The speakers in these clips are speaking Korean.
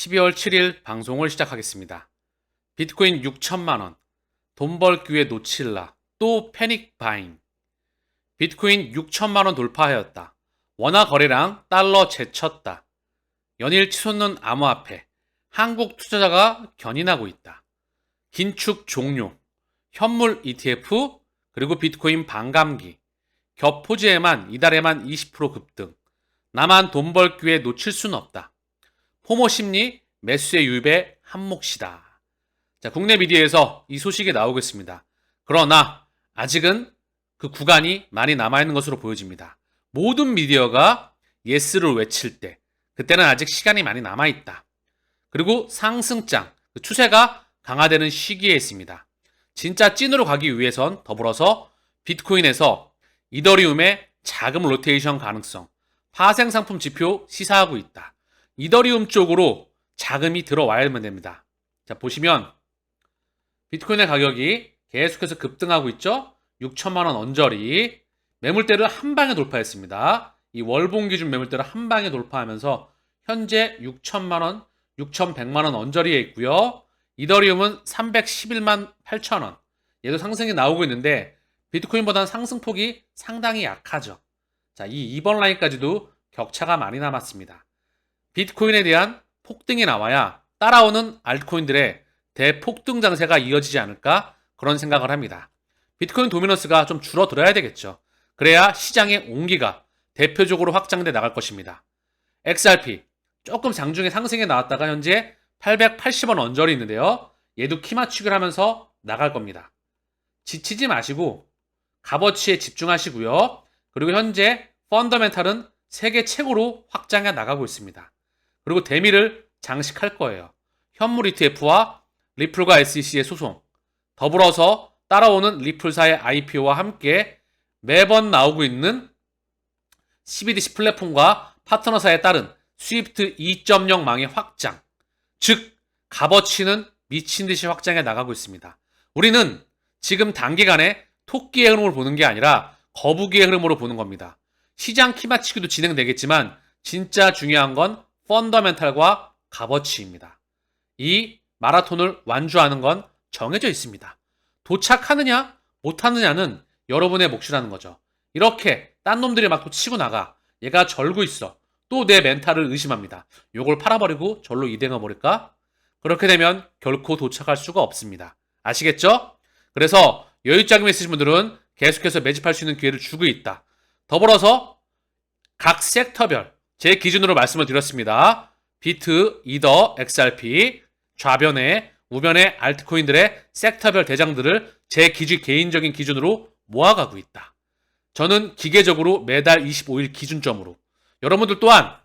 12월 7일 방송을 시작하겠습니다. 비트코인 6천만원, 돈 벌기 위해 놓칠라, 또 패닉 바잉. 비트코인 6천만원 돌파하였다. 원화 거래량 달러 제쳤다. 연일 치솟는 암호화폐, 한국 투자자가 견인하고 있다. 긴축 종료, 현물 ETF, 그리고 비트코인 반감기, 겹포지에만 이달에만 20% 급등. 나만 돈 벌기 위해 놓칠 수는 없다. 포모 심리, 매수의 유입에 한몫이다. 자, 국내 미디어에서 이 소식이 나오겠습니다. 그러나 아직은 그 구간이 많이 남아있는 것으로 보여집니다. 모든 미디어가 예스를 외칠 때, 그때는 아직 시간이 많이 남아있다. 그리고 상승장, 그 추세가 강화되는 시기에 있습니다. 진짜 찐으로 가기 위해선 더불어서 비트코인에서 이더리움의 자금 로테이션 가능성, 파생 상품 지표 시사하고 있다. 이더리움 쪽으로 자금이 들어와야만 됩니다. 자, 보시면 비트코인의 가격이 계속해서 급등하고 있죠? 6천만 원 언저리 매물대를 한 방에 돌파했습니다. 이 월봉 기준 매물대를 한 방에 돌파하면서 현재 6천만 원, 6,100만 원 언저리에 있고요. 이더리움은 311만 8천 원. 얘도 상승이 나오고 있는데 비트코인보다는 상승폭이 상당히 약하죠. 자, 이 2번 라인까지도 격차가 많이 남았습니다. 비트코인에 대한 폭등이 나와야 따라오는 알트코인들의 대폭등 장세가 이어지지 않을까 그런 생각을 합니다. 비트코인 도미너스가 좀 줄어들어야 되겠죠. 그래야 시장의 온기가 대표적으로 확장돼 나갈 것입니다. XRP 조금 장중에 상승해 나왔다가 현재 880원 언저리 있는데요. 얘도 키 맞추기를 하면서 나갈 겁니다. 지치지 마시고 값어치에 집중하시고요. 그리고 현재 펀더멘탈은 세계 최고로 확장해 나가고 있습니다. 그리고 대미를 장식할 거예요. 현물 ETF와 리플과 SEC의 소송, 더불어서 따라오는 리플사의 IPO와 함께 매번 나오고 있는 CBDC 플랫폼과 파트너사에 따른 스위프트 2.0 망의 확장, 즉 값어치는 미친 듯이 확장해 나가고 있습니다. 우리는 지금 단기간에 토끼의 흐름을 보는 게 아니라 거북이의 흐름으로 보는 겁니다. 시장 키 맞추기도 진행되겠지만 진짜 중요한 건 펀더멘탈과 값어치입니다. 이 마라톤을 완주하는 건 정해져 있습니다. 도착하느냐 못하느냐는 여러분의 몫이라는 거죠. 이렇게 딴 놈들이 막 또 치고 나가 얘가 절고 있어 또 내 멘탈을 의심합니다. 요걸 팔아버리고 절로 이행해 버릴까? 그렇게 되면 결코 도착할 수가 없습니다. 아시겠죠? 그래서 여유 자금이 있으신 분들은 계속해서 매집할 수 있는 기회를 주고 있다. 더불어서 각 섹터별 제 기준으로 말씀을 드렸습니다. 비트, 이더, XRP, 좌변에 우변의 알트코인들의 섹터별 대장들을 제 기준 개인적인 기준으로 모아가고 있다. 저는 기계적으로 매달 25일 기준점으로 여러분들 또한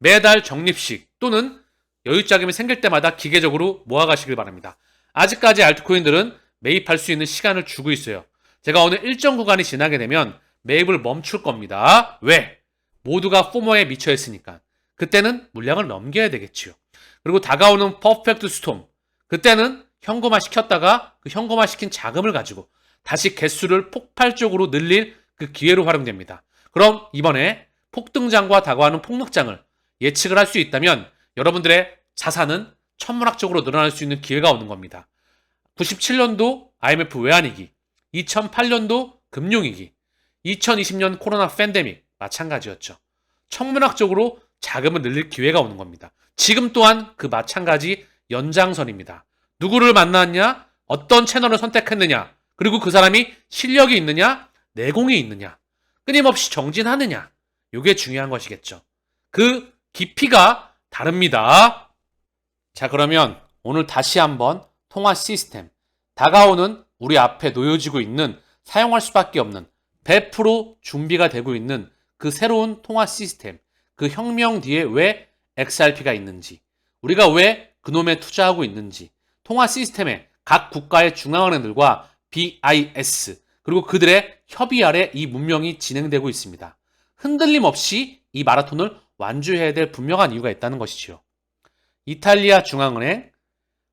매달 적립식 또는 여유 자금이 생길 때마다 기계적으로 모아가시길 바랍니다. 아직까지 알트코인들은 매입할 수 있는 시간을 주고 있어요. 제가 어느 일정 구간이 지나게 되면 매입을 멈출 겁니다. 왜? 모두가 포모에 미쳐 있으니까. 그때는 물량을 넘겨야 되겠지요. 그리고 다가오는 퍼펙트 스톰. 그때는 현금화 시켰다가 그 현금화 시킨 자금을 가지고 다시 개수를 폭발적으로 늘릴 그 기회로 활용됩니다. 그럼 이번에 폭등장과 다가오는 폭락장을 예측을 할 수 있다면 여러분들의 자산은 천문학적으로 늘어날 수 있는 기회가 오는 겁니다. 97년도 IMF 외환위기, 2008년도 금융위기, 2020년 코로나 팬데믹 마찬가지였죠. 천문학적으로 자금을 늘릴 기회가 오는 겁니다. 지금 또한 그 마찬가지 연장선입니다. 누구를 만났냐? 어떤 채널을 선택했느냐? 그리고 그 사람이 실력이 있느냐? 내공이 있느냐? 끊임없이 정진하느냐? 이게 중요한 것이겠죠. 그 깊이가 다릅니다. 자, 그러면 오늘 다시 한번 통화 시스템, 다가오는 우리 앞에 놓여지고 있는 사용할 수밖에 없는 100% 준비가 되고 있는 그 새로운 통화 시스템, 그 혁명 뒤에 왜 XRP가 있는지, 우리가 왜 그놈에 투자하고 있는지, 통화 시스템에 각 국가의 중앙은행들과 BIS, 그리고 그들의 협의 아래 이 문명이 진행되고 있습니다. 흔들림 없이 이 마라톤을 완주해야 될 분명한 이유가 있다는 것이지요. 이탈리아 중앙은행,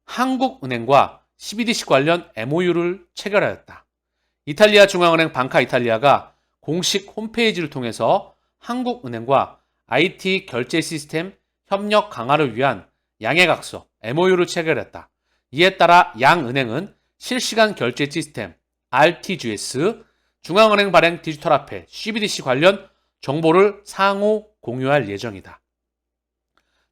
한국은행과 CBDC 관련 MOU를 체결하였다. 이탈리아 중앙은행 방카 이탈리아가 공식 홈페이지를 통해서 한국은행과 IT 결제 시스템 협력 강화를 위한 양해각서 MOU를 체결했다. 이에 따라 양 은행은 실시간 결제 시스템 RTGS 중앙은행 발행 디지털 화폐 CBDC 관련 정보를 상호 공유할 예정이다.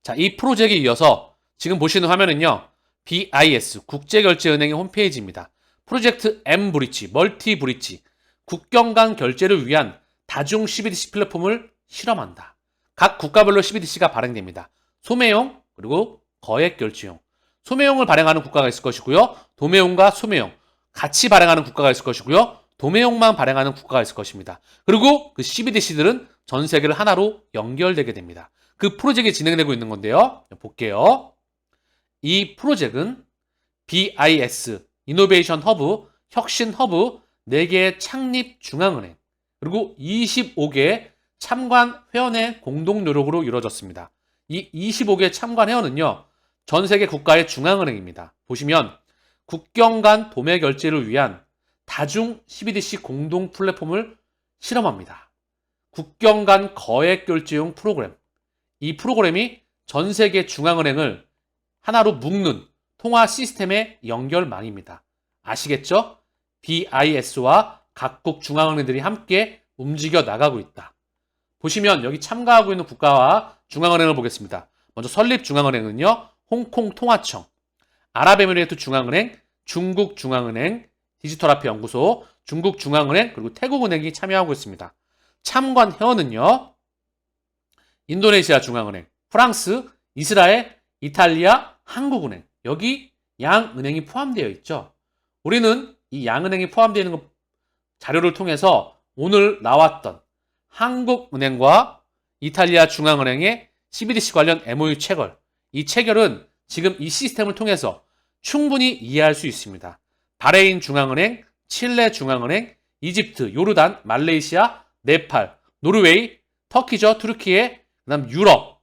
자, 이 프로젝트에 이어서 지금 보시는 화면은요. BIS 국제결제은행의 홈페이지입니다. 프로젝트 M 브릿지, 멀티 브릿지, 국경 간 결제를 위한 다중 CBDC 플랫폼을 실험한다. 각 국가별로 CBDC가 발행됩니다. 소매용 그리고 거액 결제용. 소매용을 발행하는 국가가 있을 것이고요. 도매용과 소매용 같이 발행하는 국가가 있을 것이고요. 도매용만 발행하는 국가가 있을 것입니다. 그리고 그 CBDC들은 전 세계를 하나로 연결되게 됩니다. 그 프로젝트가 진행되고 있는 건데요. 볼게요. 이 프로젝트는 BIS 이노베이션 허브, 혁신 허브 4개의 창립 중앙은행 그리고 25개 참관 회원의 공동 노력으로 이루어졌습니다. 이 25개 참관 회원은요. 전 세계 국가의 중앙은행입니다. 보시면 국경 간 도매 결제를 위한 다중 CBDC 공동 플랫폼을 실험합니다. 국경 간 거액 결제용 프로그램. 이 프로그램이 전 세계 중앙은행을 하나로 묶는 통화 시스템의 연결망입니다. 아시겠죠? BIS와 각국 중앙은행들이 함께 움직여 나가고 있다. 보시면 여기 참가하고 있는 국가와 중앙은행을 보겠습니다. 먼저 설립 중앙은행은요. 홍콩 통화청, 아랍에미레이트 중앙은행, 중국 중앙은행, 디지털 화폐 연구소, 중국 중앙은행 그리고 태국은행이 참여하고 있습니다. 참관 회원은요. 인도네시아 중앙은행, 프랑스, 이스라엘, 이탈리아, 한국은행 여기 양 은행이 포함되어 있죠. 우리는 이 양은행이 포함되어 있는 자료를 통해서 오늘 나왔던 한국은행과 이탈리아 중앙은행의 CBDC 관련 MOU 체결 이 체결은 지금 이 시스템을 통해서 충분히 이해할 수 있습니다. 바레인 중앙은행, 칠레 중앙은행, 이집트, 요르단, 말레이시아, 네팔, 노르웨이, 터키죠, 투르키에, 그다음 유럽,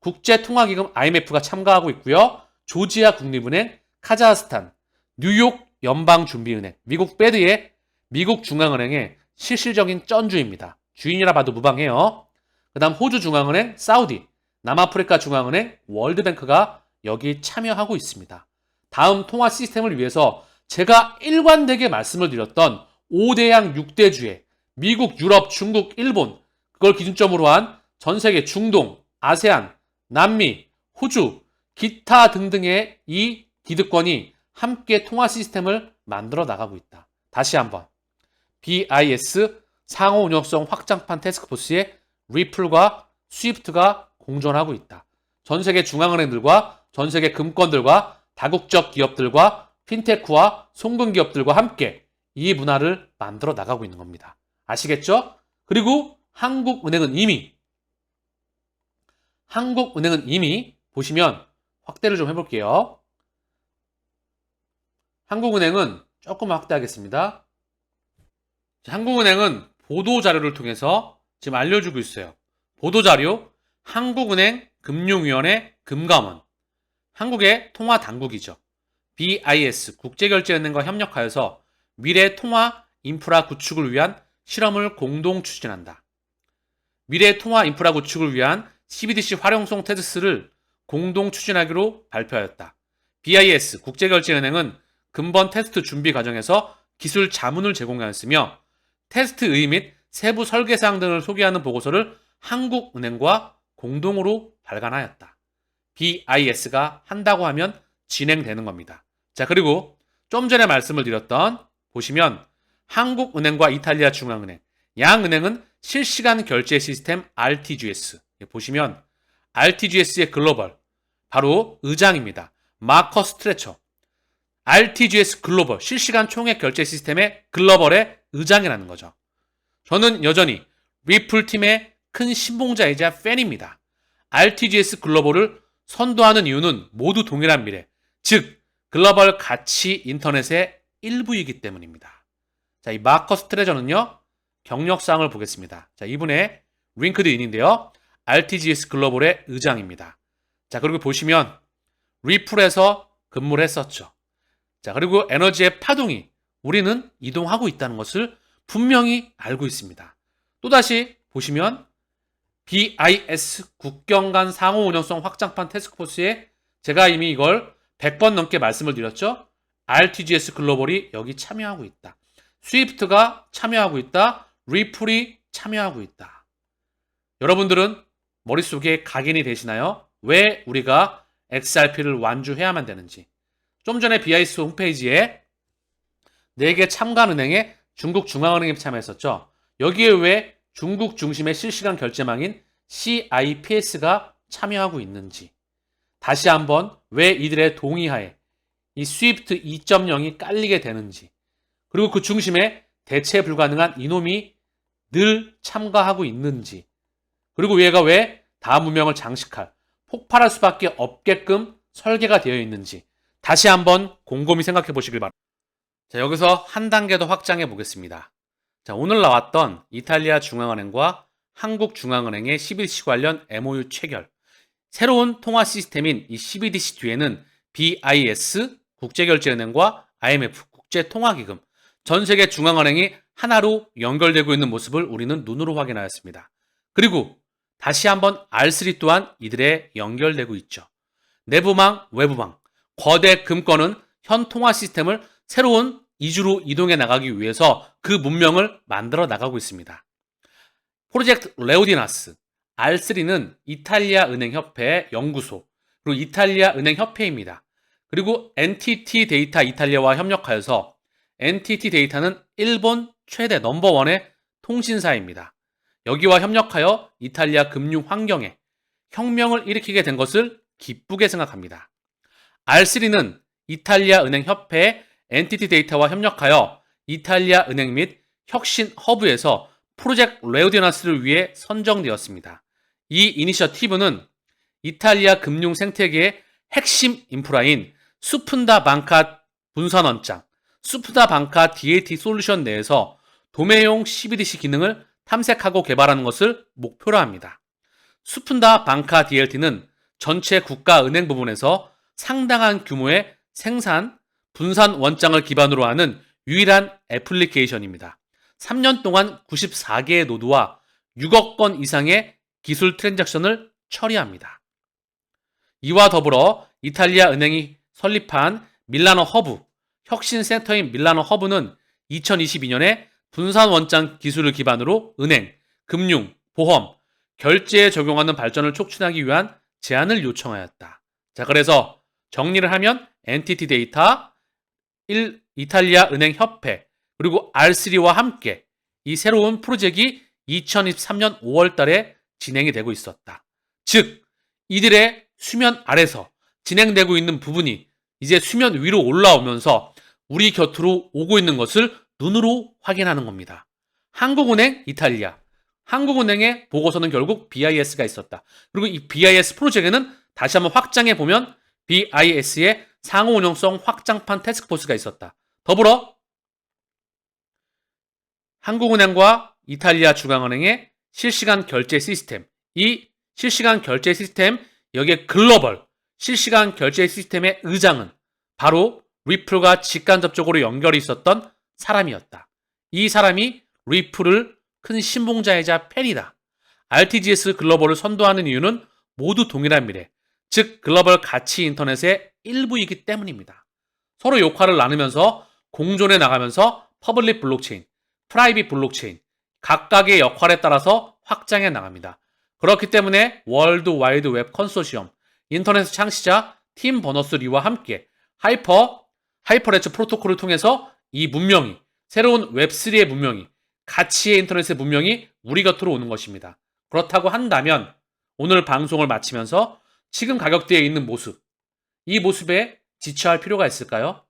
국제통화기금 IMF가 참가하고 있고요. 조지아 국립은행, 카자흐스탄, 뉴욕 연방준비은행, 미국 페드의 미국 중앙은행의 실질적인 쩐주입니다. 주인이라 봐도 무방해요. 그 다음 호주 중앙은행, 사우디, 남아프리카 중앙은행, 월드뱅크가 여기 참여하고 있습니다. 다음 통화 시스템을 위해서 제가 일관되게 말씀을 드렸던 5대양 6대주의, 미국, 유럽, 중국, 일본, 그걸 기준점으로 한 전 세계 중동, 아세안, 남미, 호주, 기타 등등의 이 기득권이 함께 통화 시스템을 만들어 나가고 있다. 다시 한번. BIS 상호 운영성 확장판 태스크포스의 리플과 스위프트가 공존하고 있다. 전 세계 중앙은행들과 전 세계 금권들과 다국적 기업들과 핀테크와 송금 기업들과 함께 이 문화를 만들어 나가고 있는 겁니다. 아시겠죠? 그리고 한국은행은 이미 한국은행은 이미 보시면 확대를 좀 해볼게요. 한국은행은 조금 확대하겠습니다. 한국은행은 보도자료를 통해서 지금 알려주고 있어요. 보도자료, 한국은행 금융위원회 금감원, 한국의 통화당국이죠. BIS 국제결제은행과 협력하여서 미래 통화 인프라 구축을 위한 실험을 공동 추진한다. 미래 통화 인프라 구축을 위한 CBDC 활용성 테스트를 공동 추진하기로 발표하였다. BIS 국제결제은행은 근본 테스트 준비 과정에서 기술 자문을 제공하였으며 테스트 의 및 세부 설계 사항 등을 소개하는 보고서를 한국은행과 공동으로 발간하였다. BIS가 한다고 하면 진행되는 겁니다. 자, 그리고 좀 전에 말씀을 드렸던 보시면 한국은행과 이탈리아 중앙은행, 양은행은 실시간 결제 시스템 RTGS 보시면 RTGS의 글로벌 바로 의장입니다. 마커 스트레처 RTGS 글로벌 실시간 총액 결제 시스템의 글로벌의 의장이라는 거죠. 저는 여전히 리플 팀의 큰 신봉자이자 팬입니다. RTGS 글로벌을 선도하는 이유는 모두 동일한 미래, 즉 글로벌 가치 인터넷의 일부이기 때문입니다. 자, 이 마커스 트레저는요, 경력사항을 보겠습니다. 자, 이분의 링크드인인데요. RTGS 글로벌의 의장입니다. 자, 그리고 보시면 리플에서 근무를 했었죠. 자, 그리고 에너지의 파동이 우리는 이동하고 있다는 것을 분명히 알고 있습니다. 또다시 보시면 BIS 국경 간 상호 운영성 확장판 테스크포스의 제가 이미 이걸 100번 넘게 말씀을 드렸죠. RTGS 글로벌이 여기 참여하고 있다. 스위프트가 참여하고 있다. 리플이 참여하고 있다. 여러분들은 머릿속에 각인이 되시나요? 왜 우리가 XRP를 완주해야만 되는지. 좀 전에 BIS 홈페이지에 4개 참가은행에 중국 중앙은행이 참여했었죠. 여기에 왜 중국 중심의 실시간 결제망인 CIPS가 참여하고 있는지. 다시 한번 왜 이들의 동의하에 이 스위프트 2.0이 깔리게 되는지. 그리고 그 중심에 대체 불가능한 이놈이 늘 참가하고 있는지. 그리고 얘가 왜 다음 문명을 장식할, 폭발할 수밖에 없게끔 설계가 되어 있는지 다시 한번 곰곰이 생각해 보시길 바랍니다. 자, 여기서 한 단계 더 확장해 보겠습니다. 자, 오늘 나왔던 이탈리아 중앙은행과 한국 중앙은행의 11시 관련 MOU 체결. 새로운 통화 시스템인 이 CBDC 뒤에는 BIS 국제결제은행과 IMF 국제통화기금 전 세계 중앙은행이 하나로 연결되고 있는 모습을 우리는 눈으로 확인하였습니다. 그리고 다시 한번 R3 또한 이들에 연결되고 있죠. 내부망, 외부망, 거대 금권은 현 통화 시스템을 새로운 이주로 이동해 나가기 위해서 그 문명을 만들어 나가고 있습니다. 프로젝트 레오디나스, R3는 이탈리아 은행협회 연구소, 그리고 이탈리아 은행협회입니다. 그리고 NTT 데이터 이탈리아와 협력하여서 NTT 데이터는 일본 최대 넘버원의 통신사입니다. 여기와 협력하여 이탈리아 금융 환경에 혁명을 일으키게 된 것을 기쁘게 생각합니다. R3는 이탈리아 은행 협회 NTT 데이터와 협력하여 이탈리아 은행 및 혁신 허브에서 프로젝트 레오디나스를 위해 선정되었습니다. 이 이니셔티브는 이탈리아 금융 생태계의 핵심 인프라인 수푼다 방카 분산 원장, 수푼다 방카 DAT 솔루션 내에서 도매용 CBDC 기능을 탐색하고 개발하는 것을 목표로 합니다. 수푼다 방카 DLT는 전체 국가 은행 부분에서 상당한 규모의 생산, 분산 원장을 기반으로 하는 유일한 애플리케이션입니다. 3년 동안 94개의 노드와 6억 건 이상의 기술 트랜잭션을 처리합니다. 이와 더불어 이탈리아 은행이 설립한 밀라노 허브, 혁신센터인 밀라노 허브는 2022년에 분산 원장 기술을 기반으로 은행, 금융, 보험, 결제에 적용하는 발전을 촉진하기 위한 제안을 요청하였다. 자, 그래서 정리를 하면 NTT 데이터, 1, 이탈리아 은행 협회, 그리고 R3와 함께 이 새로운 프로젝트가 2023년 5월 달에 진행이 되고 있었다. 즉, 이들의 수면 아래서 진행되고 있는 부분이 이제 수면 위로 올라오면서 우리 곁으로 오고 있는 것을 눈으로 확인하는 겁니다. 한국은행, 이탈리아. 한국은행의 보고서는 결국 BIS가 있었다. 그리고 이 BIS 프로젝트는 다시 한번 확장해 보면 BIS의 상호 운영성 확장판 태스크포스가 있었다. 더불어 한국은행과 이탈리아 중앙은행의 실시간 결제 시스템, 이 실시간 결제 시스템, 여기에 글로벌 실시간 결제 시스템의 의장은 바로 리플과 직간접적으로 연결이 있었던 사람이었다. 이 사람이 리플을 큰 신봉자이자 팬이다. RTGS 글로벌을 선도하는 이유는 모두 동일한 미래, 즉 글로벌 가치 인터넷의 일부이기 때문입니다. 서로 역할을 나누면서 공존해 나가면서 퍼블릭 블록체인, 프라이빗 블록체인, 각각의 역할에 따라서 확장해 나갑니다. 그렇기 때문에 월드 와이드 웹 컨소시엄, 인터넷 창시자 팀 버너스 리와 함께 하이퍼, 하이퍼레츠 프로토콜을 통해서 이 문명이, 새로운 웹3의 문명이, 가치의 인터넷의 문명이 우리 곁으로 오는 것입니다. 그렇다고 한다면 오늘 방송을 마치면서 지금 가격대에 있는 모습, 이 모습에 지쳐할 필요가 있을까요?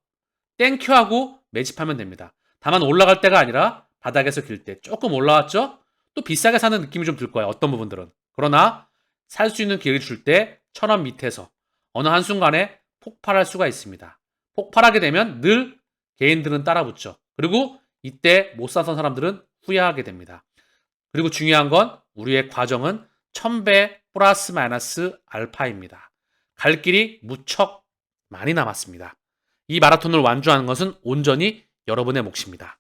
땡큐하고 매집하면 됩니다. 다만 올라갈 때가 아니라 바닥에서 길 때 조금 올라왔죠? 또 비싸게 사는 느낌이 좀 들 거예요. 어떤 부분들은. 그러나 살 수 있는 기회를 줄 때 천 원 밑에서 어느 한순간에 폭발할 수가 있습니다. 폭발하게 되면 늘 개인들은 따라붙죠. 그리고 이때 못 사선 사람들은 후회하게 됩니다. 그리고 중요한 건 우리의 과정은 1000배 플러스 마이너스 알파입니다. 갈 길이 무척 많이 남았습니다. 이 마라톤을 완주하는 것은 온전히 여러분의 몫입니다.